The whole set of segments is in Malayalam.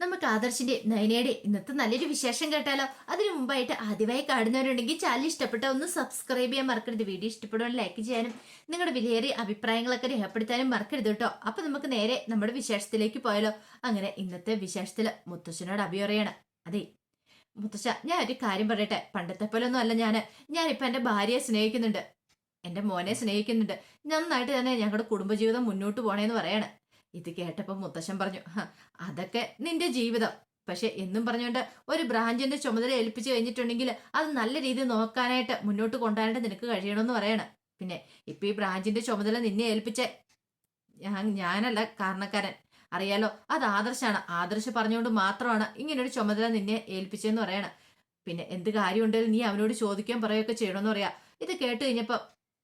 നമുക്ക് ആദർശിന്റെ നയനയുടെ ഇന്നത്തെ നല്ലൊരു വിശേഷം കേട്ടാലോ? അതിനു മുമ്പായിട്ട് ആദ്യമായി കാണുന്നവരുണ്ടെങ്കിൽ ചാനൽ ഇഷ്ടപ്പെട്ട ഒന്ന് സബ്സ്ക്രൈബ് ചെയ്യാൻ മറക്കരുത്. വീഡിയോ ഇഷ്ടപ്പെടുവാൻ ലൈക്ക് ചെയ്യാനും നിങ്ങളുടെ വിലയേറിയ അഭിപ്രായങ്ങളൊക്കെ രേഖപ്പെടുത്താനും മറക്കരുത് കേട്ടോ. അപ്പൊ നമുക്ക് നേരെ നമ്മുടെ വിശേഷത്തിലേക്ക് പോയാലോ? അങ്ങനെ ഇന്നത്തെ വിശേഷത്തിൽ മുത്തശ്ശനോട് അഭിയറിയണം അതെ മുത്തശ്ശ ഞാൻ ഒരു കാര്യം പറയട്ടെ. പണ്ടത്തെ പോലെ ഒന്നും അല്ല ഞാൻ. ഞാനിപ്പോ എന്റെ ഭാര്യയെ സ്നേഹിക്കുന്നുണ്ട്. എന്റെ മോനെ സ്നേഹിക്കുന്നുണ്ട്. നന്നായിട്ട് തന്നെ ഞങ്ങളുടെ കുടുംബജീവിതം മുന്നോട്ട് പോണേന്ന് പറയാണ്. ഇത് കേട്ടപ്പോൾ മുത്തശ്ശൻ പറഞ്ഞു "ഹ, അതൊക്കെ നിന്റെ ജീവിതം. പക്ഷെ എന്നും പറഞ്ഞുകൊണ്ട് ഒരു ബ്രാഞ്ചിന്റെ ചുമതല ഏൽപ്പിച്ചു കഴിഞ്ഞിട്ടുണ്ടെങ്കിൽ അത് നല്ല രീതിയിൽ നോക്കാനായിട്ട് മുന്നോട്ട് കൊണ്ടുവരാനായിട്ട് നിനക്ക് കഴിയണമെന്ന് പറയണം. പിന്നെ ഇപ്പൊ ഈ ബ്രാഞ്ചിന്റെ ചുമതല നിന്നെ ഏൽപ്പിച്ച. ഞാനല്ല കാരണക്കാരൻ. അറിയാലോ അത് ആദർശാണ്. ആദർശ് പറഞ്ഞുകൊണ്ട് മാത്രമാണ് ഇങ്ങനൊരു ചുമതല നിന്നെ ഏൽപ്പിച്ചതെന്ന് പറയണം. പിന്നെ എന്ത് കാര്യമുണ്ടെങ്കിലും നീ അവനോട് ചോദിക്കാൻ പറയുകയൊക്കെ ചെയ്യണമെന്ന് പറയാ. ഇത് കേട്ട് കഴിഞ്ഞപ്പോ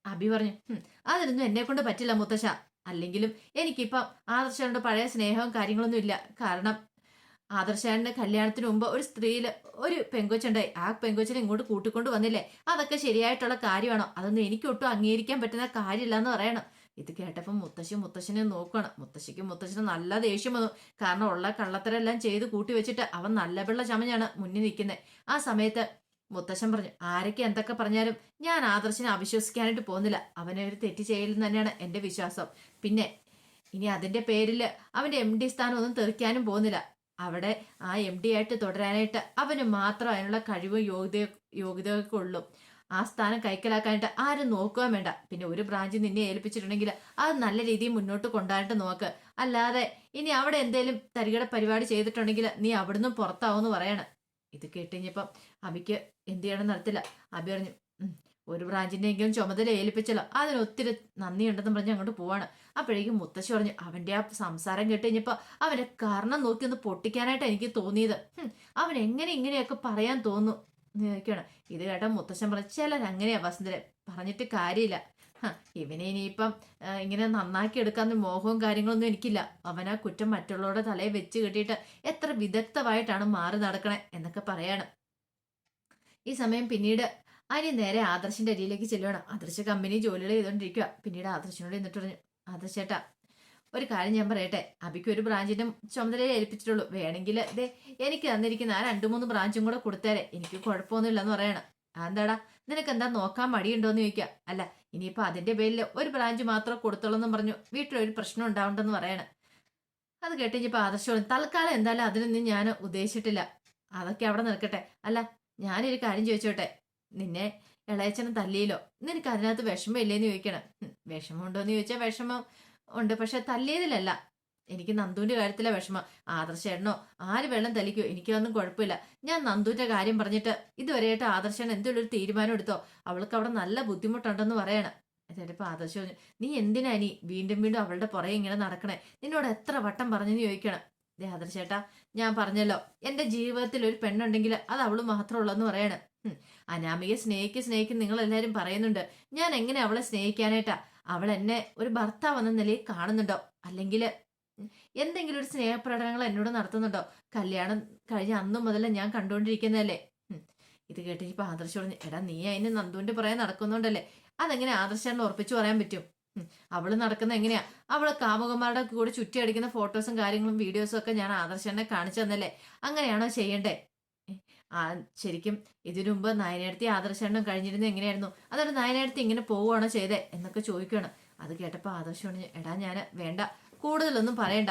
അഭി പറഞ്ഞു "ഹും, അതിനൊന്നും എന്നെ കൊണ്ട് പറ്റില്ല മുത്തശ്ശ. അല്ലെങ്കിലും എനിക്കിപ്പം ആദർശനോട് പഴയ സ്നേഹവും കാര്യങ്ങളൊന്നും ഇല്ല. കാരണം ആദർശാന്റെ കല്യാണത്തിന് മുമ്പ് ഒരു സ്ത്രീയിൽ ഒരു പെങ്കൊച്ചുണ്ടായി ആ പെങ്കൊച്ചിനെ ഇങ്ങോട്ട് കൂട്ടിക്കൊണ്ട് വന്നില്ലേ? അതൊക്കെ ശരിയായിട്ടുള്ള കാര്യമാണോ? അതൊന്നും എനിക്ക് ഒട്ടും അംഗീകരിക്കാൻ പറ്റുന്ന കാര്യമില്ല എന്ന് പറയണം. ഇത് കേട്ടപ്പോൾ മുത്തശ്ശി മുത്തശ്ശനെ നോക്കണം മുത്തശ്ശിക്ക് മുത്തശ്ശന് നല്ല ദേഷ്യം വന്നു. കാരണം ഉള്ള കള്ളത്തരെല്ലാം ചെയ്ത് കൂട്ടി വെച്ചിട്ട് അവൻ നല്ല പിള്ള ചമഞ്ഞാണ് മുന്നിൽ നിൽക്കുന്നത് ആ സമയത്ത് മുത്തശ്ശൻ പറഞ്ഞു ആരൊക്കെ എന്തൊക്കെ പറഞ്ഞാലും ഞാൻ ആദർശനെ അവിശ്വസിക്കാനായിട്ട് പോകുന്നില്ല. അവനെ ഒരു തെറ്റ് ചെയ്യില്ലെന്ന് തന്നെയാണ് എന്റെ വിശ്വാസം. പിന്നെ ഇനി അതിന്റെ പേരിൽ അവന്റെ എം ഡി സ്ഥാനം ഒന്നും തെറിക്കാനും പോകുന്നില്ല. അവിടെ ആ എം ഡി ആയിട്ട് തുടരാനായിട്ട് അവന് മാത്രം അതിനുള്ള കഴിവും യോഗ്യത യോഗ്യതയൊക്കെ ഉള്ളൂ. ആ സ്ഥാനം കൈക്കലാക്കാനായിട്ട് ആരും നോക്കുകയും വേണ്ട. പിന്നെ ഒരു ബ്രാഞ്ച് നിന്നെ ഏൽപ്പിച്ചിട്ടുണ്ടെങ്കിൽ അത് നല്ല രീതിയിൽ മുന്നോട്ട് കൊണ്ടുപോയിട്ട് നോക്ക്. അല്ലാതെ ഇനി അവിടെ എന്തേലും തരികട പരിപാടി ചെയ്തിട്ടുണ്ടെങ്കിൽ നീ അവിടുന്ന് പുറത്താവുമെന്ന് പറയാണ്. ഇത് കേട്ടുകഴിഞ്ഞപ്പം അബിക്ക് എന്ത് ചെയ്യണം നടത്തില്ല? അബി പറഞ്ഞു "ഉം, ഒരു ബ്രാഞ്ചിന്റെയെങ്കിലും ചുമതല ഏൽപ്പിച്ചല്ലോ. അതിന് ഒത്തിരി നന്ദിയുണ്ടെന്ന് പറഞ്ഞ് അങ്ങോട്ട് പോവാണ്. അപ്പോഴേക്കും മുത്തശ്ശി പറഞ്ഞു അവന്റെ ആ സംസാരം കേട്ട് അവന്റെ കാരണം നോക്കി ഒന്ന് പൊട്ടിക്കാനായിട്ട് എനിക്ക് തോന്നിയത്. അവൻ എങ്ങനെ ഇങ്ങനെയൊക്കെ പറയാൻ തോന്നുന്നു? ഇത് കേട്ട മുത്തശ്ശൻ പറഞ്ഞു ചിലരങ്ങനെയാ വസന്തരെ പറഞ്ഞിട്ട് കാര്യമില്ല. ഇവനെ ഇനിയിപ്പം ഇങ്ങനെ നന്നാക്കി എടുക്കാന്ന് മോഹവും കാര്യങ്ങളൊന്നും എനിക്കില്ല. അവനാ കുറ്റം മറ്റുള്ളവരുടെ തലയിൽ വെച്ച് കെട്ടിയിട്ട് എത്ര വിദഗ്ധമായിട്ടാണ് മാറി നടക്കണേ എന്നൊക്കെ പറയാണ്. ഈ സമയം പിന്നീട് അനി നേരെ ആദർശിന്റെ അരിയിലേക്ക് ചെല്ലുവാണ്. ആദർശ കമ്പനി ജോലികൾ ചെയ്തോണ്ടിരിക്കുക പിന്നീട് ആദർശിനോട് എന്നിട്ട് പറഞ്ഞു ആദർശേട്ടാ ഒരു കാര്യം ഞാൻ പറയട്ടെ. അബിക്ക് ഒരു ബ്രാഞ്ചിന്റെ ചുമതലയിൽ ഏൽപ്പിച്ചിട്ടുള്ളൂ. വേണമെങ്കിൽ ദേ എനിക്ക് തന്നിരിക്കുന്ന ആ രണ്ടു മൂന്ന് ബ്രാഞ്ചും കൂടെ കൊടുത്തേരെ. എനിക്ക് കുഴപ്പമൊന്നുമില്ലെന്ന് പറയണം. അതെന്താടാ നിനക്ക് എന്താ നോക്കാൻ മടിയുണ്ടോന്ന് ചോദിക്കുക അല്ല ഇനിയിപ്പോ അതിന്റെ പേരിൽ ഒരു ബ്രാഞ്ച് മാത്രം കൊടുത്തോളൂ എന്നും പറഞ്ഞു വീട്ടിലൊരു പ്രശ്നം ഉണ്ടാവണ്ടെന്ന് പറയാണ്. അത് കേട്ടിപ്പോ ആദർശം തൽക്കാലം എന്തായാലും അതിനൊന്നും ഞാൻ ഉദ്ദേശിച്ചിട്ടില്ല. അതൊക്കെ അവിടെ നിൽക്കട്ടെ. അല്ല ഞാനൊരു കാര്യം ചോദിച്ചോട്ടെ? നിന്നെ ഇളയച്ചനെ തല്ലിയിലോ നിനക്ക് അതിനകത്ത് വിഷമം ഇല്ലേന്ന് ചോദിക്കണം. വിഷമം ഉണ്ടോ എന്ന് ചോദിച്ചാൽ വിഷമം ഉണ്ട്. പക്ഷെ തല്ലിയതിലല്ല. എനിക്ക് നന്ദുവിന്റെ കാര്യത്തിലെ വിഷമം. ആദർശേട്ടനോ ആര് വെള്ളം തലിക്കോ എനിക്കൊന്നും കുഴപ്പമില്ല. ഞാൻ നന്ദുവിന്റെ കാര്യം പറഞ്ഞിട്ട് ഇതുവരെയായിട്ട് ആദർശൻ എന്തെങ്കിലും ഒരു തീരുമാനം എടുത്തോ? അവൾക്ക് അവിടെ നല്ല ബുദ്ധിമുട്ടുണ്ടെന്ന് പറയണം. ചിലപ്പോ ആദർശം പറഞ്ഞു, നീ എന്തിനാ നീ വീണ്ടും വീണ്ടും അവളുടെ പുറകെ ഇങ്ങനെ നടക്കണേ? നിന്നോട് എത്ര വട്ടം പറഞ്ഞെന്ന് ചോദിക്കണം? ദേ ആദർശേട്ടാ ഞാൻ പറഞ്ഞല്ലോ എന്റെ ജീവിതത്തിൽ ഒരു പെണ്ണുണ്ടെങ്കിൽ അത് അവൾ മാത്രമുള്ളെന്ന് പറയണം. അനാമികയെ സ്നേഹിക്ക് സ്നേഹിക്കും നിങ്ങൾ എല്ലാരും പറയുന്നുണ്ട് ഞാൻ എങ്ങനെ അവളെ സ്നേഹിക്കാനായിട്ടാ? അവൾ എന്നെ ഒരു ഭർത്താവ് എന്ന നിലയിൽ കാണുന്നുണ്ടോ? അല്ലെങ്കിൽ എന്തെങ്കിലും ഒരു സ്നേഹപ്രകടനങ്ങൾ എന്നോട് നടത്തുന്നുണ്ടോ? കല്യാണം കഴിഞ്ഞ അന്നു മുതലേ ഞാൻ കണ്ടുകൊണ്ടിരിക്കുന്നതല്ലേ? ഇത് കേട്ട് ആദർശം പറഞ്ഞു എടാ നീ അതിന് നന്ദുവിന്റെ പുറകെ നടക്കുന്നുണ്ടല്ലേ? അതെങ്ങനെ ആദർശാണെന്ന് ഉറപ്പിച്ചു പറയാൻ പറ്റും. അവൾ നടക്കുന്ന എങ്ങനെയാ? അവൾ കാമുകന്മാരുടെ കൂടെ ചുറ്റി അടിക്കുന്ന ഫോട്ടോസും കാര്യങ്ങളും വീഡിയോസും ഒക്കെ ഞാൻ ആദർശനെ കാണിച്ചു തന്നല്ലേ? അങ്ങനെയാണോ ചെയ്യണ്ടേ? ആ ശരിക്കും ഇതിനു മുമ്പ് നയനടുത്തി ആദർശണ്ണം കഴിഞ്ഞിരുന്നത് എങ്ങനെയായിരുന്നു? അതൊരു നയനടുത്തി ഇങ്ങനെ പോവുകയാണോ ചെയ്തേ? എന്നൊക്കെ ചോദിക്കണം അത് കേട്ടപ്പോൾ പറഞ്ഞു എടാ ഞാൻ വേണ്ട. കൂടുതലൊന്നും പറയണ്ട.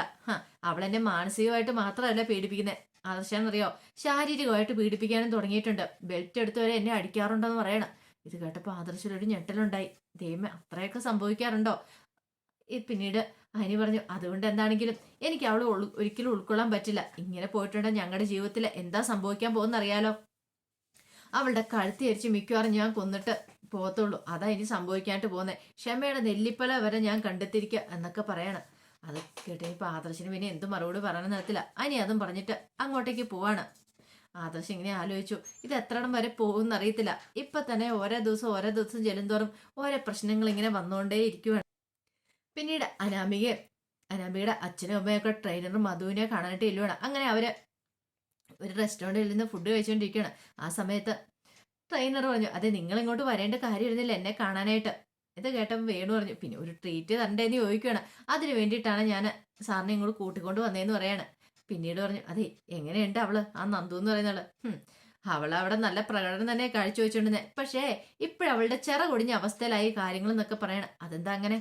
അവളെന്നെ മാനസികമായിട്ട് മാത്രമല്ല പീഡിപ്പിക്കുന്നത് ആദർശാന്നറിയോ ശാരീരികമായിട്ട് പീഡിപ്പിക്കാനും തുടങ്ങിയിട്ടുണ്ട്. ബെൽറ്റ് എടുത്തവരെ എന്നെ അടിക്കാറുണ്ടെന്ന് പറയണം. ഇത് കേട്ടപ്പോൾ ആദർശിലൊരു ഞെട്ടലുണ്ടായി. ദൈവമേ അത്രയൊക്കെ സംഭവിക്കാറുണ്ടോ? പിന്നീട് അനി പറഞ്ഞു അതുകൊണ്ട് എന്താണെങ്കിലും എനിക്ക് അവൾ ഒരിക്കലും ഉൾക്കൊള്ളാൻ പറ്റില്ല. ഇങ്ങനെ പോയിട്ടുണ്ടെങ്കിൽ ഞങ്ങളുടെ ജീവിതത്തിൽ എന്താ സംഭവിക്കാൻ പോകുന്നറിയാലോ? അവളുടെ കഴുത്തി അരിച്ച് മിക്കവാറും ഞാൻ കൊന്നിട്ട് പോകത്തുള്ളൂ. അതാ ഇനി സംഭവിക്കാനായിട്ട് പോകുന്നത് ക്ഷമയുടെ നെല്ലിപ്പല വരെ ഞാൻ കണ്ടെത്തിയിരിക്കുക എന്നൊക്കെ പറയണം. അത് കേട്ടപ്പോൾ ആദർശിന് പിന്നെ എന്ത് മറുപടി പറയണം നിർത്തില്ല അനി അതും പറഞ്ഞിട്ട് അങ്ങോട്ടേക്ക് പോവാണ്. ആദർശ് ഇങ്ങനെ ആലോചിച്ചു ഇത് എത്രയിടം വരെ പോകുമെന്ന് അറിയത്തില്ല ഇപ്പൊ തന്നെ ഓരോ ദിവസം ഓരോ ദിവസം ചെല്ലുന്തോറും ഓരോ പ്രശ്നങ്ങൾ ഇങ്ങനെ വന്നുകൊണ്ടേ ഇരിക്കുവാണ്. പിന്നീട് അനാമിക അനാമികയുടെ അച്ഛനും അമ്മയൊക്കെ ട്രെയിനറും മധുവിനെ കാണാനായിട്ട് ഇല്ലുവാണ് അങ്ങനെ അവർ ഒരു റെസ്റ്റോറന്റിൽ നിന്ന് ഫുഡ് കഴിച്ചുകൊണ്ടിരിക്കുകയാണ് ആ സമയത്ത് ട്രെയിനർ പറഞ്ഞു അതെ നിങ്ങൾ ഇങ്ങോട്ട് വരേണ്ട കാര്യമായിരുന്നില്ല എന്നെ കാണാനായിട്ട്. ഇത് കേട്ടപ്പോൾ വേണു പറഞ്ഞു പിന്നെ ഒരു ട്രീറ്റ് തരണ്ടേന്ന് ചോദിക്കുകയാണ് അതിന് വേണ്ടിയിട്ടാണ് ഞാൻ സാറിനെ ഇങ്ങോട്ട് കൂട്ടിക്കൊണ്ട് വന്നതെന്ന് പറയാണ്. പിന്നീട് പറഞ്ഞു അതെ എങ്ങനെയുണ്ട് അവൾ? ആ നന്ദു എന്ന് പറയുന്ന അവൾ അവിടെ നല്ല പ്രകടനം തന്നെ കാഴ്ചവെച്ചോണ്ടിരുന്നെ പക്ഷേ ഇപ്പോഴവളുടെ ചിറ കൊടിഞ്ഞ അവസ്ഥയിലായി കാര്യങ്ങൾ എന്നൊക്കെ പറയണം. അതെന്താ അങ്ങനെ?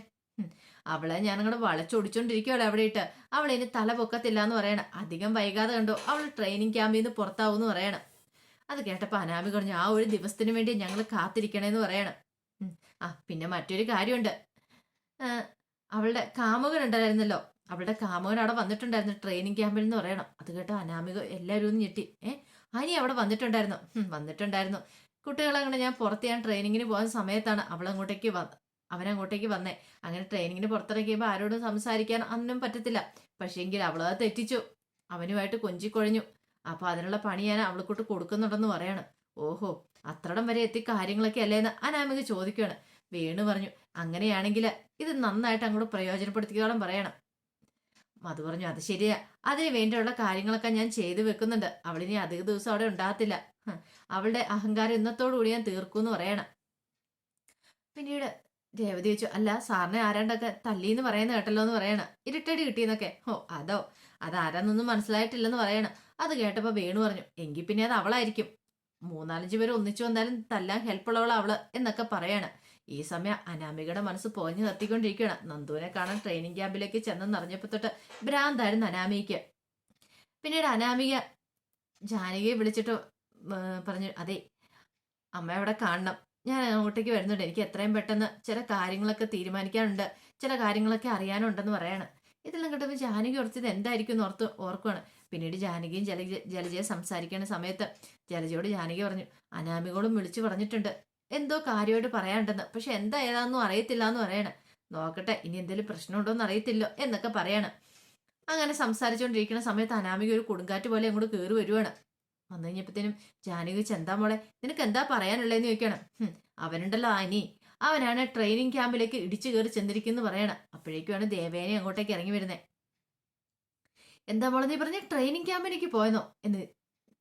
അവളെ ഞാൻ ഞാനങ്ങോട്ട് വളച്ചൊടിച്ചോണ്ടിരിക്കുവല്ലോ അവിടെ ഇട്ട് അവൾ ഇനി തല പൊക്കത്തില്ല എന്ന് പറയണം. അധികം വൈകാതെ കണ്ടോ അവൾ ട്രെയിനിങ് ക്യാമ്പിൽ നിന്ന് പുറത്താവും എന്ന് പറയണം. അത് കേട്ടപ്പോൾ അനാമി പറഞ്ഞു ആ ഒരു ദിവസത്തിന് വേണ്ടി ഞങ്ങൾ കാത്തിരിക്കണേന്ന് പറയണം. ആ പിന്നെ മറ്റൊരു കാര്യമുണ്ട്. അവളുടെ കാമുകൻ ഉണ്ടായിരുന്നല്ലോ. അവളുടെ കാമുകൻ അവിടെ വന്നിട്ടുണ്ടായിരുന്നു ട്രെയിനിങ് ക്യാമ്പിൽ എന്ന് പറയണം. അത് കേട്ടോ അനാമിക എല്ലാവരും ഒന്ന് ഞെട്ടി. ഏ അനി അവിടെ വന്നിട്ടുണ്ടായിരുന്നു. വന്നിട്ടുണ്ടായിരുന്നു. കുട്ടികളങ്ങനെ ഞാൻ പുറത്ത് ഞാൻ ട്രെയിനിങ്ങിന് പോകുന്ന സമയത്താണ് അവളങ്ങോട്ടേക്ക് വന്ന് അവനങ്ങോട്ടേക്ക് വന്നേ. അങ്ങനെ ട്രെയിനിങ്ങിന് പുറത്തിറക്കിയപ്പോൾ ആരോടും സംസാരിക്കാൻ അന്നും പറ്റത്തില്ല. പക്ഷേങ്കിൽ അവളത് തെറ്റിച്ചു. അവനുമായിട്ട് കൊഞ്ചിക്കൊഴഞ്ഞു. അപ്പോൾ അതിനുള്ള പണി ഞാൻ അവൾക്കോട്ട് കൊടുക്കുന്നുണ്ടെന്ന് പറയാണ്. ഓഹോ അത്രടം വരെ എത്തി കാര്യങ്ങളൊക്കെ അല്ലേന്ന് അനാമിക ചോദിക്കുകയാണ്. വേണു പറഞ്ഞു അങ്ങനെയാണെങ്കിൽ ഇത് നന്നായിട്ട് അങ്ങോട്ട് പ്രയോജനപ്പെടുത്തിക്കോളം പറയണം. മധു പറഞ്ഞു അത് ശരിയാ. അതിന് വേണ്ടിയുള്ള കാര്യങ്ങളൊക്കെ ഞാൻ ചെയ്തു വെക്കുന്നുണ്ട്. അവളിനി അധിക ദിവസം അവിടെ ഉണ്ടാകത്തില്ല. അവളുടെ അഹങ്കാരം ഇന്നത്തോടു കൂടി ഞാൻ തീർക്കൂന്ന് പറയണം. പിന്നീട് രേവതി ചോദിച്ചു അല്ല സാറിനെ ആരാണ്ടൊക്കെ തല്ലീന്ന് പറയുന്ന കേട്ടല്ലോ എന്ന് പറയണം. ഇരുട്ടടി കിട്ടിയെന്നൊക്കെ. ഓ അതോ? അത് ആരാന്നൊന്നും മനസ്സിലായിട്ടില്ലെന്ന് പറയണം. അത് കേട്ടപ്പോൾ വേണു പറഞ്ഞു എങ്കിൽ പിന്നെ അത് അവളായിരിക്കും. മൂന്നാലഞ്ച് പേര് ഒന്നിച്ചു വന്നാലും തല്ലാൻ ഹെൽപ്പുള്ളവൾ അവൾ എന്നൊക്കെ പറയാണ്. ഈ സമയം അനാമികയുടെ മനസ്സ് പോഞ്ഞു നിർത്തിക്കൊണ്ടിരിക്കുകയാണ്. നന്ദുവിനെ കാണാൻ ട്രെയിനിങ് ക്യാമ്പിലേക്ക് ചെന്നെന്ന് അറിഞ്ഞപ്പോ തൊട്ട് ഭ്രാന്തായിരുന്നു അനാമികയ്ക്ക്. പിന്നീട് അനാമിക ജാനകിയെ വിളിച്ചിട്ട് പറഞ്ഞു അതെ അമ്മ അവിടെ കാണണം. ഞാൻ അങ്ങോട്ടേക്ക് വരുന്നുണ്ട്. എനിക്ക് എത്രയും പെട്ടെന്ന് ചില കാര്യങ്ങളൊക്കെ തീരുമാനിക്കാനുണ്ട്. ചില കാര്യങ്ങളൊക്കെ അറിയാനുണ്ടെന്ന് പറയാണ്. ഇതെല്ലാം കേട്ടപ്പോൾ ജാനകി ഉറച്ചത് എന്തായിരിക്കും എന്ന് ഓർത്ത് ഓർക്കുവാണ്. പിന്നീട് ജാനകിയും ജലജ ജലജയെ സംസാരിക്കുന്ന സമയത്ത് ജലജയോട് ജാനകി പറഞ്ഞു അനാമികളും വിളിച്ചു പറഞ്ഞിട്ടുണ്ട്. എന്തോ കാര്യമായിട്ട് പറയാണ്ടെന്ന് പക്ഷെ എന്താ ഏതാണെന്നും അറിയത്തില്ല എന്ന് പറയണ. നോക്കട്ടെ ഇനി എന്തെങ്കിലും പ്രശ്നമുണ്ടോ എന്ന് അറിയത്തില്ലോ എന്നൊക്കെ പറയാണ്. അങ്ങനെ സംസാരിച്ചുകൊണ്ടിരിക്കുന്ന സമയത്ത് അനാമിക ഒരു കൊടുങ്കാറ്റ് പോലെ അങ്ങോട്ട് കയറി വരുവാണ്. വന്നു കഴിഞ്ഞപ്പോഴത്തേനും ജാനകി ചെന്താ മോളെ നിനക്ക് എന്താ പറയാനുള്ളതെന്ന് ചോദിക്കണം "ഹും, അവനുണ്ടല്ലോ ആനി അവനാണ് ട്രെയിനിങ് ക്യാമ്പിലേക്ക് ഇടിച്ചു കയറി ചെന്നിരിക്കുന്നു പറയണം. അപ്പോഴേക്കുമാണ് ദേവേനെ അങ്ങോട്ടേക്ക് ഇറങ്ങി വരുന്നത് എന്താ മോളെ നീ പറഞ്ഞ? ട്രെയിനിങ് ക്യാമ്പിലേക്ക് പോയെന്നോ? എന്ന്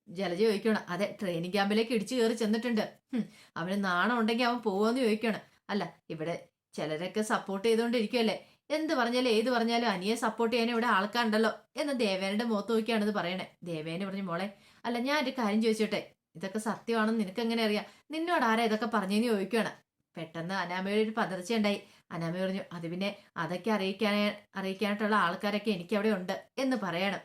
ജലജ ചോദിക്കണം അതെ ട്രെയിനിങ് ക്യാമ്പിലേക്ക് ഇടിച്ചു കയറി ചെന്നിട്ടുണ്ട്. അവന് നാണം ഉണ്ടെങ്കിൽ അവൻ പോവെന്ന് ചോദിക്കണം അല്ല ഇവിടെ ചിലരൊക്കെ സപ്പോർട്ട് ചെയ്തുകൊണ്ടിരിക്കുമല്ലേ എന്ത് പറഞ്ഞാലും ഏത് പറഞ്ഞാലും അനിയെ സപ്പോർട്ട് ചെയ്യാൻ ഇവിടെ ആൾക്കാരുണ്ടല്ലോ എന്ന് ദേവേനയുടെ മുഖത്ത് നോക്കിയാണ് ഇത് പറയണേ. ദേവേന പറഞ്ഞു മോളെ അല്ല ഞാൻ ഒരു കാര്യം ചോദിച്ചോട്ടെ? ഇതൊക്കെ സത്യമാണെന്ന് നിനക്ക് എങ്ങനെ അറിയാം? നിന്നോട് ആരാ ഇതൊക്കെ പറഞ്ഞെന്ന് ചോദിക്കുകയാണ്. പെട്ടെന്ന് അനാമയുടെ ഒരു പതർച്ച ഉണ്ടായി അനാമ പറഞ്ഞു അത് പിന്നെ അതൊക്കെ അറിയിക്കാൻ അറിയിക്കാനായിട്ടുള്ള ആൾക്കാരൊക്കെ എനിക്ക് അവിടെ ഉണ്ട് എന്ന് പറയണം.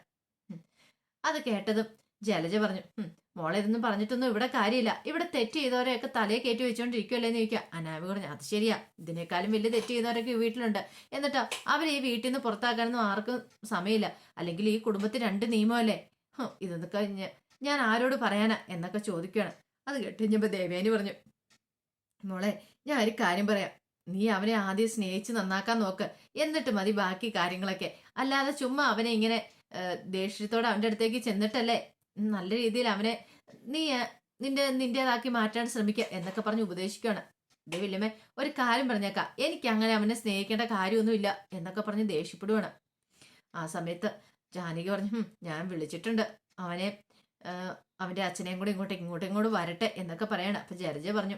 അത് കേട്ടതും ജലജ പറഞ്ഞു "ഉം, മോളെ ഇതൊന്നും പറഞ്ഞിട്ടൊന്നും ഇവിടെ കാര്യമില്ല. ഇവിടെ തെറ്റ് ചെയ്തവരെയൊക്കെ തലയെ കയറ്റി വെച്ചോണ്ടിരിക്കുമല്ലേ എന്ന് ചോദിക്കുക അനാമി പറഞ്ഞു അത് ശരിയാ. ഇതിനേക്കാളും വലിയ തെറ്റ് ചെയ്തവരൊക്കെ വീട്ടിലുണ്ട്. എന്നിട്ടോ അവർ ഈ വീട്ടിൽ നിന്ന് പുറത്താക്കാനൊന്നും ആർക്കും സമയമില്ല. അല്ലെങ്കിൽ ഈ കുടുംബത്തിൽ രണ്ട് നിയമമല്ലേ? ഇതൊക്കെ ഞാൻ ആരോട് പറയാനാ? എന്നൊക്കെ ചോദിക്കുകയാണ് അത് കേട്ട് കഴിഞ്ഞപ്പോൾ ദേവേനി പറഞ്ഞു മോളെ ഞാൻ ഒരു കാര്യം പറയാം. നീ അവനെ ആദ്യം സ്നേഹിച്ച് നന്നാക്കാൻ നോക്ക്. എന്നിട്ട് മതി ബാക്കി കാര്യങ്ങളൊക്കെ. അല്ലാതെ ചുമ്മാ അവനെ ഇങ്ങനെ ദേഷ്യത്തോടെ അവന്റെ അടുത്തേക്ക് ചെന്നിട്ടല്ലേ? നല്ല രീതിയിൽ അവനെ നീ നിന്റെ നിന്റേതാക്കി മാറ്റാൻ ശ്രമിക്കുക എന്നൊക്കെ പറഞ്ഞ് ഉപദേശിക്കുകയാണ്. ദേ വില്ലമ്മേ ഒരു കാര്യം പറഞ്ഞേക്കാം. എനിക്ക് അങ്ങനെ അവനെ സ്നേഹിക്കേണ്ട കാര്യമൊന്നുമില്ല എന്നൊക്കെ പറഞ്ഞ് ദേഷ്യപ്പെടുവാണ്. ആ സമയത്ത് ജാനകി പറഞ്ഞു ഞാൻ വിളിച്ചിട്ടുണ്ട്. അവനെ അവന്റെ അച്ഛനെയും കൂടെ ഇങ്ങോട്ട് ഇങ്ങോട്ടും ഇങ്ങോട്ട് വരട്ടെ എന്നൊക്കെ പറയണം. അപ്പൊ ജർജ പറഞ്ഞു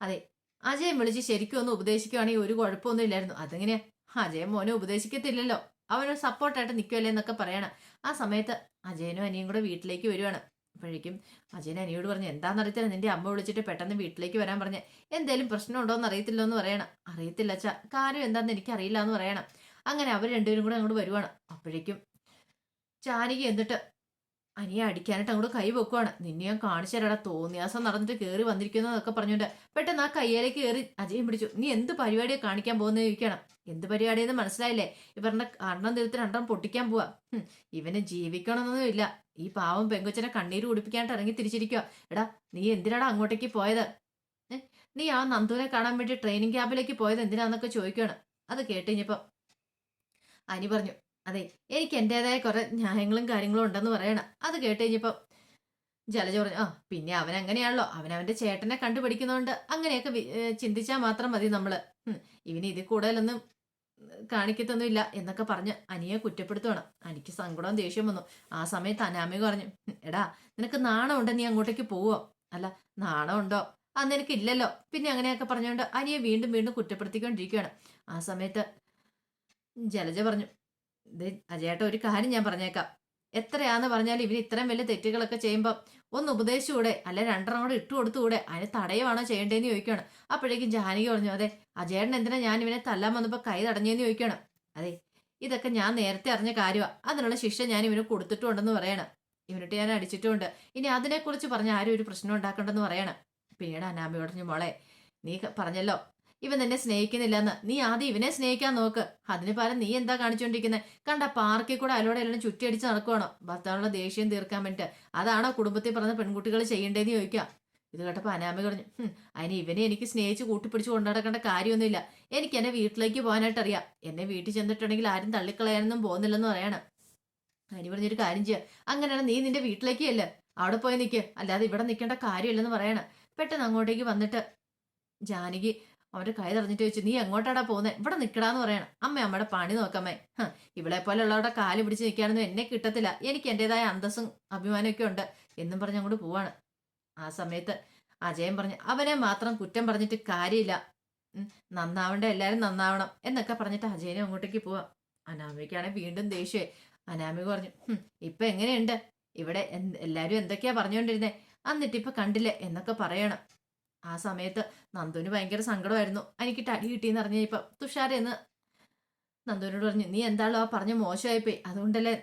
അതെ. അജയം വിളിച്ച് ശരിക്കും ഒന്ന് ഉപദേശിക്കുവാണെങ്കിൽ ഒരു കുഴപ്പമൊന്നും ഇല്ലായിരുന്നു. അതെങ്ങനെയാ അജയൻ മോനെ ഉപദേശിക്കത്തില്ലല്ലോ. അവനൊരു സപ്പോർട്ടായിട്ട് നിൽക്കുമല്ലേ എന്നൊക്കെ പറയണം. ആ സമയത്ത് അജയനും അനിയും കൂടെ വീട്ടിലേക്ക് വരുവാണ്. അപ്പോഴേക്കും അജയൻ അനിയോട് പറഞ്ഞു എന്താണെന്നറിയത്തില്ല നിന്റെ അമ്മ വിളിച്ചിട്ട് പെട്ടെന്ന് വീട്ടിലേക്ക് വരാൻ പറഞ്ഞു. എന്തേലും പ്രശ്നമുണ്ടോ എന്ന് അറിയത്തില്ലോ എന്ന് പറയണം. അറിയത്തില്ല അച്ഛാ. കാര്യം എന്താണെന്ന് എനിക്ക് അറിയില്ല എന്ന് പറയണം. അങ്ങനെ അവർ രണ്ടുപേരും കൂടെ അങ്ങോട്ട് വരുവാണ്. അപ്പോഴേക്കും ചാരിക എന്നിട്ട് അനിയെ അടിക്കാനായിട്ട് അങ്ങോട്ട് കൈ വെക്കുവാണ്. നിന്നെ ഞാൻ കാണിച്ചു തരാടാ തോന്നിയാസം നടന്നിട്ട് കയറി വന്നിരിക്കുന്നതൊക്കെ പറഞ്ഞുകൊണ്ട് പെട്ടെന്ന് ആ കയ്യിലേക്ക് കയറി അജയം പിടിച്ചു. നീ എന്ത് പരിപാടിയാണ് കാണിക്കാൻ പോകുന്നത് ചോദിക്കണം എന്ത് പരിപാടിയെന്ന് മനസ്സിലായില്ലേ? ഇവരുടെ അണ്ണം തീർത്ത് രണ്ടെണ്ണം പൊട്ടിക്കാൻ പോവാ. ഇവനെ ജീവിക്കണമെന്നൊന്നും ഇല്ല. ഈ പാവം പെങ്കൊച്ചനെ കണ്ണീര് കുടിപ്പിക്കാനായിട്ട് ഇറങ്ങി തിരിച്ചിരിക്കുക എടാ നീ എന്തിനാടാ അങ്ങോട്ടേക്ക് പോയത്? നീ ആ നന്ദുവിനെ കാണാൻ വേണ്ടി ട്രെയിനിങ് ക്യാമ്പിലേക്ക് പോയത് എന്തിനാന്നൊക്കെ ചോദിക്കുകയാണ് അത് കേട്ട് അനി പറഞ്ഞു അതെ എനിക്ക് എന്റെതായ കുറെ ന്യായങ്ങളും കാര്യങ്ങളും ഉണ്ടെന്ന് പറയണം. അത് കേട്ട് കഴിഞ്ഞപ്പോ ജലജ പറഞ്ഞു ആ പിന്നെ അവൻ അങ്ങനെയാണല്ലോ. അവൻ അവന്റെ ചേട്ടനെ കണ്ടുപിടിക്കുന്നതുകൊണ്ട് അങ്ങനെയൊക്കെ ചിന്തിച്ചാൽ മാത്രം മതി നമ്മൾ. ഇവന് ഇതിൽ കൂടുതലൊന്നും കാണിക്കത്തൊന്നുമില്ല എന്നൊക്കെ പറഞ്ഞ് അനിയെ കുറ്റപ്പെടുത്തുവാണ്. അനിക്ക് സങ്കടവും ദേഷ്യം വന്നു. ആ സമയത്ത് അനാമി പറഞ്ഞു എടാ നിനക്ക് നാണമുണ്ട് നീ അങ്ങോട്ടേക്ക് പോവോ? അല്ല നാണമുണ്ടോ? ആ നിനക്ക് ഇല്ലല്ലോ പിന്നെ അങ്ങനെയൊക്കെ പറഞ്ഞുകൊണ്ട് അനിയെ വീണ്ടും വീണ്ടും കുറ്റപ്പെടുത്തിക്കൊണ്ടിരിക്കുകയാണ് ആ സമയത്ത് ജലജ പറഞ്ഞു ഇത് അജയേട്ട ഒരു കാര്യം ഞാൻ പറഞ്ഞേക്കാം. എത്രയാന്ന് പറഞ്ഞാൽ ഇവർ ഇത്രയും വലിയ തെറ്റുകളൊക്കെ ചെയ്യുമ്പോൾ ഒന്ന് ഉപദേശിച്ചുകൂടെ അല്ലെ രണ്ടെണ്ണം കൂടെ ഇട്ട് കൊടുത്തുകൂടെ അതിന് തടയുവാണോ ചെയ്യേണ്ടതെന്ന് ചോദിക്കുകയാണ്. അപ്പോഴേക്കും ജാനകി പറഞ്ഞു അതെ അജയേട്ടൻ എന്തിനാ ഞാൻ ഇവനെ തല്ലാൻ വന്നപ്പോൾ കൈ തടഞ്ഞെന്ന് ചോദിക്കുകയാണ്. അതെ ഇതൊക്കെ ഞാൻ നേരത്തെ അറിഞ്ഞ കാര്യമാണ് അതിനുള്ള ശിക്ഷ ഞാൻ ഇവന് കൊടുത്തിട്ടുണ്ടെന്ന് പറയണം. ഇവനിട്ട് ഞാൻ അടിച്ചിട്ടുമുണ്ട് ഇനി അതിനെക്കുറിച്ച് പറഞ്ഞ ആരും ഒരു പ്രശ്നം ഉണ്ടാക്കണ്ടെന്ന് പറയണം. പിന്നീട് അനാമി പറഞ്ഞു മോളെ. നീ പറഞ്ഞല്ലോ. ഇവൻ നിന്നെ സ്നേഹിക്കുന്നില്ലെന്ന്. നീ ആദ്യം ഇവനെ സ്നേഹിക്കാൻ നോക്ക്. അതിന് പകരം നീ എന്താ കാണിച്ചുകൊണ്ടിരിക്കുന്നത് കണ്ട പാർക്കിൽ കൂടെ അലോടെ എല്ലാം ചുറ്റിയടിച്ച് നടക്കുവാണോ? ഭർത്താവിനുള്ള ദേഷ്യം തീർക്കാൻ വേണ്ടിട്ട്. അതാണോ കുടുംബത്തിൽ പറഞ്ഞ പെൺകുട്ടികൾ ചെയ്യേണ്ടതെന്ന് ചോദിക്കുക. ഇത് കേട്ടപ്പോൾ അനാമി പറഞ്ഞു "ഹും, അതിന് ഇവനെ എനിക്ക് സ്നേഹിച്ച് കൂട്ടിപ്പിടിച്ച് കൊണ്ടുനടക്കേണ്ട കാര്യമൊന്നുമില്ല. എനിക്ക് എന്നെ വീട്ടിലേക്ക് പോകാനായിട്ട് അറിയാം എന്നെ വീട്ടിൽ ചെന്നിട്ടുണ്ടെങ്കിൽ ആരും തള്ളിക്കളയാനൊന്നും പോകുന്നില്ലെന്ന് പറയണം. അതിന് പറഞ്ഞൊരു കാര്യം ചെയ്യുക അങ്ങനെയാണ് നീ നിന്റെ വീട്ടിലേക്ക് അല്ല അവിടെ പോയി നിൽക്ക് അല്ലാതെ ഇവിടെ നിൽക്കേണ്ട കാര്യമില്ലെന്ന് പറയണം. പെട്ടെന്ന് അങ്ങോട്ടേക്ക് വന്നിട്ട് ജാനകി അവന്റെ കൈ തറഞ്ഞിട്ട് ചോദിച്ചു നീ എങ്ങോട്ടാടാ പോകുന്നത് ഇവിടെ നിൽക്കടാന്ന് പറയണം. അമ്മ അമ്മയുടെ പണി നോക്കമ്മേ ഇവളെ പോലെയുള്ളവരുടെ കാൽ പിടിച്ച് നിൽക്കാനൊന്നും എന്നെ കിട്ടത്തില്ല. എനിക്ക് എന്റെതായ അന്തസ്സും അഭിമാനമൊക്കെ ഉണ്ട്. എന്നും പറഞ്ഞ് അങ്ങോട്ട് പോവാണ്. ആ സമയത്ത് അജയൻ പറഞ്ഞു അവനെ മാത്രം കുറ്റം പറഞ്ഞിട്ട് കാര്യമില്ല. നന്നാവണ്ട എല്ലാവരും നന്നാവണം. എന്നൊക്കെ പറഞ്ഞിട്ട് അജയനെ അങ്ങോട്ടേക്ക് പോവാം. അനാമികയാണെങ്കിൽ വീണ്ടും ദേഷ്യേ അനാമിക പറഞ്ഞു "ഹും, ഇപ്പൊ എങ്ങനെയുണ്ട്? ഇവിടെ എല്ലാവരും എന്തൊക്കെയാ പറഞ്ഞുകൊണ്ടിരുന്നേ എന്നിട്ട് ഇപ്പൊ കണ്ടില്ലേ? എന്നൊക്കെ പറയണം. ആ സമയത്ത് നന്ദുവിന് ഭയങ്കര സങ്കടമായിരുന്നു. എനിക്ക് ടടി കിട്ടിയെന്ന് അറിഞ്ഞ ഇപ്പൊ തുഷാരെന്ന് നന്ദുവിനോട് പറഞ്ഞു നീ എന്താണോ ആ പറഞ്ഞ മോശമായിപ്പോയി. അതുകൊണ്ടല്ലേ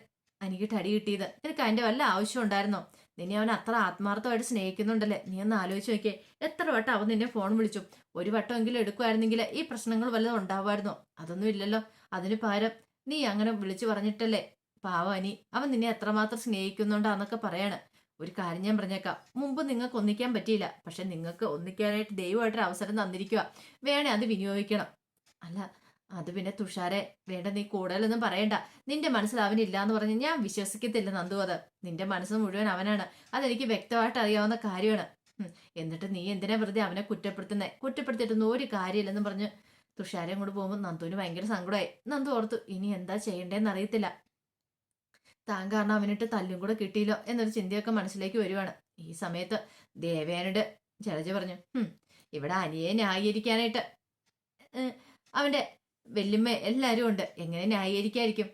എനിക്ക് ടടി കിട്ടിയത്? നിനക്ക് അതിന്റെ വല്ല ആവശ്യം ഉണ്ടായിരുന്നോ? നിന്നെ അവൻ അത്ര ആത്മാർത്ഥമായിട്ട് സ്നേഹിക്കുന്നുണ്ടല്ലേ? നീ ഒന്ന് ആലോചിച്ച് നോക്കിയേ. എത്ര വട്ടം അവൻ നിന്നെ ഫോൺ വിളിച്ചു. ഒരു വട്ടമെങ്കിലും എടുക്കുമായിരുന്നെങ്കിൽ ഈ പ്രശ്നങ്ങൾ വല്ലതും ഉണ്ടാവുമായിരുന്നോ? അതൊന്നും ഇല്ലല്ലോ. അതിന് പകരം നീ അങ്ങനെ വിളിച്ചു പറഞ്ഞിട്ടല്ലേ? പാവ അനി അവൻ നിന്നെ എത്രമാത്രം സ്നേഹിക്കുന്നുണ്ടാന്നൊക്കെ പറയാണ്. ഒരു കാര്യം ഞാൻ പറഞ്ഞേക്കാം. മുമ്പ് നിങ്ങൾക്ക് ഒന്നിക്കാൻ പറ്റിയില്ല. പക്ഷെ നിങ്ങൾക്ക് ഒന്നിക്കാനായിട്ട് ദൈവമായിട്ടൊരു അവസരം തന്നിരിക്കുക വേണേ അത് വിനിയോഗിക്കണം. അല്ല അത് പിന്നെ തുഷാരെ വേണ്ട നീ കൂടുതലൊന്നും പറയണ്ട. നിന്റെ മനസ്സിൽ അവനില്ല എന്ന് പറഞ്ഞ് ഞാൻ വിശ്വസിക്കത്തില്ല നന്ദു അത്. നിന്റെ മനസ്സ് മുഴുവൻ അവനാണ്. അതെനിക്ക് വ്യക്തമായിട്ട് അറിയാവുന്ന കാര്യമാണ്. എന്നിട്ട് നീ എന്തിനാ വെറുതെ അവനെ കുറ്റപ്പെടുത്തുന്നേ? കുറ്റപ്പെടുത്തിയിട്ടൊന്നും ഒരു കാര്യമില്ലെന്ന് പറഞ്ഞ് തുഷാരെ കൂടെ പോകുമ്പോൾ നന്ദുവിന് ഭയങ്കര സങ്കടമായി. നന്ദു ഓർത്തു ഇനി എന്താ ചെയ്യേണ്ടതെന്ന് അറിയത്തില്ല. താൻ കാരണം അവനിട്ട് തല്ലും കൂടെ കിട്ടിയില്ലോ എന്നൊരു ചിന്തയൊക്കെ മനസ്സിലേക്ക് വരുവാണ്. ഈ സമയത്ത് ദേവേനോട് ജലജ പറഞ്ഞു ഇവിടെ അനിയെ ന്യായീകരിക്കാനായിട്ട് അവന്റെ വല്യമ്മ എല്ലാരും ഉണ്ട്. എങ്ങനെ ന്യായീകരിക്കായിരിക്കും?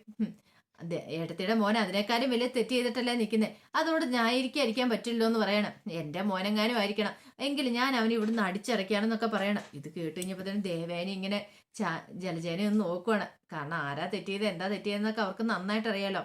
ഏട്ടത്തിയുടെ മോൻ അതിനേക്കാളും വലിയ തെറ്റ് ചെയ്തിട്ടല്ലേ നിൽക്കുന്നത് അതുകൊണ്ട് ന്യായീകരിക്കാതിരിക്കാൻ പറ്റില്ലോ എന്ന് പറയണം. എന്റെ മോനെങ്ങാനും ആയിരിക്കണം. എങ്കിലും ഞാൻ അവനെ ഇവിടുന്ന് അടിച്ചിറക്കിയാണെന്നൊക്കെ പറയണം. ഇത് കേട്ട് കഴിഞ്ഞപ്പോഴത്തേനും ദേവേനെ ഇങ്ങനെ ചാ- ജലജേനെ ഒന്ന് നോക്കുവാണ്. കാരണം ആരാ തെറ്റിയത് എന്താ തെറ്റിയതെന്നൊക്കെ അവർക്ക് നന്നായിട്ട് അറിയാലോ